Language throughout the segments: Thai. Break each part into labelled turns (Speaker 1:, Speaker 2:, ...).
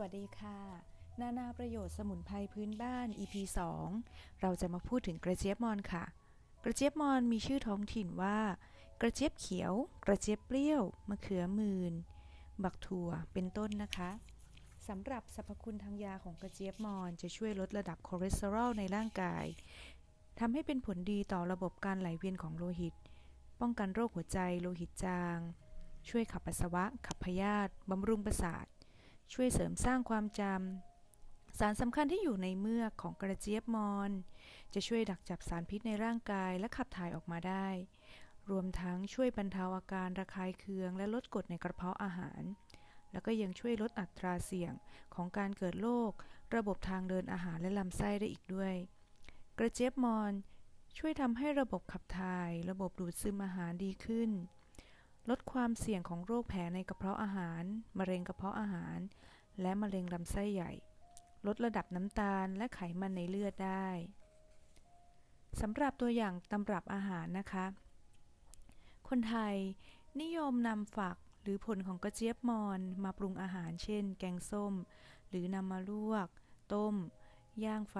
Speaker 1: วัสดีค่ะ นานาประโยชน์สมุนไพรพื้นบ้าน EP 2 เราจะมาพูดถึงกระเจี๊ยบมอนค่ะ กระเจี๊ยบมอนมีชื่อท้องถิ่นว่า กระเจี๊ยบเขียว กระเจี๊ยบเปรี้ยว มะเขือมืนบักถั่ว เป็นต้นนะคะสำหรับสรรพคุณทางยาของกระเจี๊ยบมอนจะช่วยลดระดับคอเลสเตอรอลในร่างกายทำให้เป็นผลดีต่อระบบการไหลเวียนของโลหิต ป้องกันโรคหัวใจ โลหิตจาง ช่วยขับปัสสาวะ ขับพยาธิบำรุงประสาท ช่วยเสริมสร้างความจำ สารสำคัญที่อยู่ในเมือกของกระเจี๊ยบมอน จะช่วยดักจับสารพิษในร่างกายและขับถ่ายออกมาได้ รวมทั้งช่วยบรรเทาอาการระคายเคืองและลดกรดในกระเพาะอาหาร แล้วก็ยังช่วยลดอัตราเสี่ยงของการเกิดโรคระบบทางเดินอาหารและลำไส้ได้อีกด้วย กระเจี๊ยบมอนช่วยทำให้ระบบขับถ่าย ระบบดูดซึมอาหารดีขึ้น ลดความเสี่ยงของโรคแผลในกระเพาะอาหาร มะเร็งกระเพาะอาหาร และมะเร็งลำไส้ใหญ่ ลดระดับน้ำตาลและไขมันในเลือดได้สำหรับตัวอย่างตำรับอาหารนะคะ คนไทยนิยมนำฝักหรือผลของกระเจี๊ยบมอนมาปรุงอาหารเช่น แกงส้ม หรือนำมาลวก ต้ม ย่างไฟ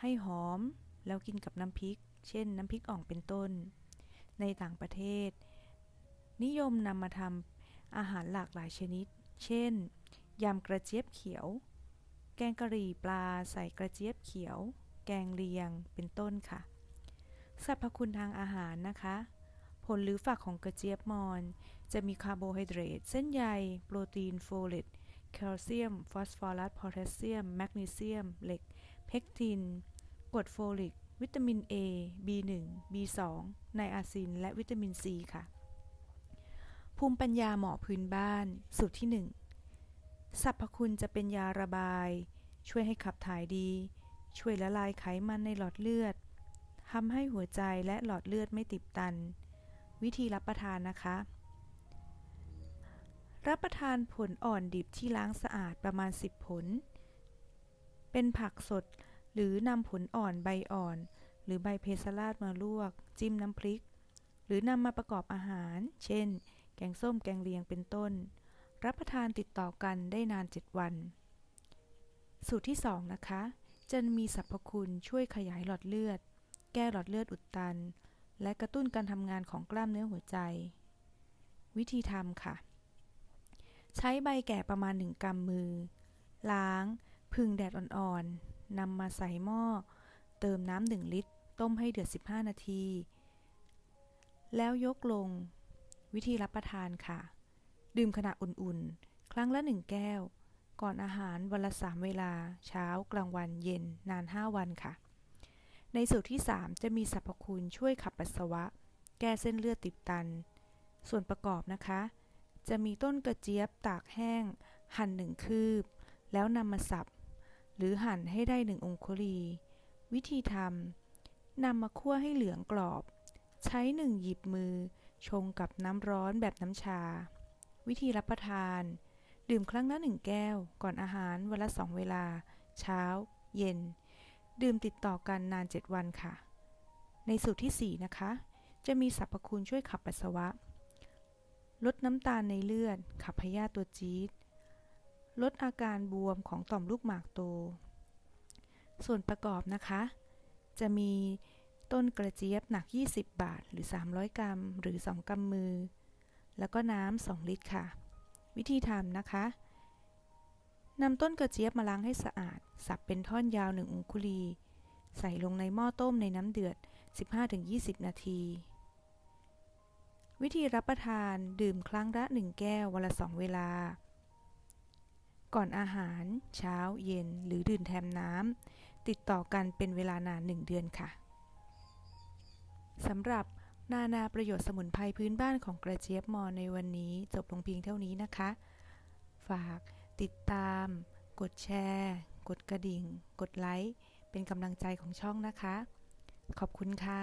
Speaker 1: ให้หอม แล้วกินกับน้ำพริก เช่น น้ำพริกอ่องเป็นต้น ในต่างประเทศ นิยมนำมาทำอาหารหลากหลายชนิด เช่น ยำกระเจี๊ยบเขียว แกงกะหรี่ปลาใส่กระเจี๊ยบเขียว แกงเลียง เป็นต้นค่ะ สรรพคุณทางอาหารนะคะ ผลหรือฝักของกระเจี๊ยบมอน จะมีคาร์โบไฮเดรต เส้นใย โปรตีน โฟเลต แคลเซียม ฟอสฟอรัส โพแทสเซียม แมกนีเซียม เหล็ก เพคทิน กรดโฟลิก วิตามิน A B1 B2 ไนอาซิน และวิตามิน C ค่ะ ภูมิปัญญาหมอพื้นบ้าน สูตรที่ 1สรรพคุณจะเป็นยาระบาย ช่วยให้ขับถ่ายดี ช่วยละลายไขมันในหลอดเลือดทำให้หัวใจและหลอดเลือดไม่ติดตัน วิธีรับประทานนะคะ รับประทานผลอ่อนดิบที่ล้างสะอาดประมาณ 10 ผล เป็นผักสดหรือนำผลอ่อนใบอ่อน หรือใบเพสลาดมาลวก จิ้มน้ำพริก หรือนำมาประกอบอาหาร เช่น งส้มแกงเลียงเป็นต้น รับประทานติดต่อกันได้นาน 7 วัน สูตรที่ 2 นะคะจะมีสรรพคุณช่วยขยายหลอดเลือด แก้หลอดเลือดอุดตัน และกระตุ้นการทำงานของกล้ามเนื้อหัวใจ วิธีทำค่ะ ใช้ใบแก่ประมาณ 1กำมือ ล้าง พึ่งแดดอ่อนๆนำมาใส่หม้อ เติมน้ำ1ลิตร ต้มให้เดือด 15 นาที แล้วยกลง วิธีรับประทานค่ะ ดื่มขณะอุ่นๆ ครั้งละ 1 แก้ว ก่อนอาหารวันละ 3 เวลา เช้า กลางวัน เย็น นาน 5 วันค่ะ ในสูตรที่ 3 จะมีสรรพคุณช่วยขับปัสสาวะ แก้เส้นเลือดติดตัน ส่วนประกอบนะคะ จะมีต้นกระเจี๊ยบตากแห้ง หั่นหนึ่งคืบ แล้วนำมาสับ หรือหั่นให้ได้หนึ่งองคุลี วิธีทำนำมาคั่วให้เหลืองกรอบ ใช้หนึ่งหยิบมือ ชงกับน้ำร้อนแบบน้ำชา วิธีรับประทาน ดื่มครั้งละหนึ่งแก้ว ก่อนอาหารวันละสองเวลา เช้า เย็น ดื่มติดต่อกันนาน 7 วันค่ะ ในสูตรที่ 4 นะคะ จะมีสรรพคุณช่วยขับปัสสาวะ ลดน้ำตาลในเลือด ขับพยาธิตัวจี๊ด ลดอาการบวมของต่อมลูกหมากโต ส่วนประกอบนะคะ จะมี ต้นกระเจี๊ยบหนัก 20 บาทหรือ 300 กรัม หรือ 2กำมือ แล้วก็น้ำ 2 ลิตรค่ะ วิธีทำนะคะนำต้นกระเจี๊ยบมาล้างให้สะอาด สับเป็นท่อนยาว 1 องคุลี ใส่ลงในหม้อต้มในน้ำเดือด 15-20 นาที วิธีรับประทานดื่มครั้งละ 1 แก้ววันละ 2 เวลา ก่อนอาหาร เช้า เย็น หรือดื่มแทนน้ำติดต่อกันเป็นเวลานาน 1 เดือนค่ะ สำหรับนานาประโยชน์สมุนไพรพื้นบ้านของกระเจี๊ยบมอในวันนี้จบลงเพียงเท่านี้นะคะ ฝากติดตาม กดแชร์ กดกระดิ่ง กดไลค์ เป็นกำลังใจของช่องนะคะ ขอบคุณค่ะ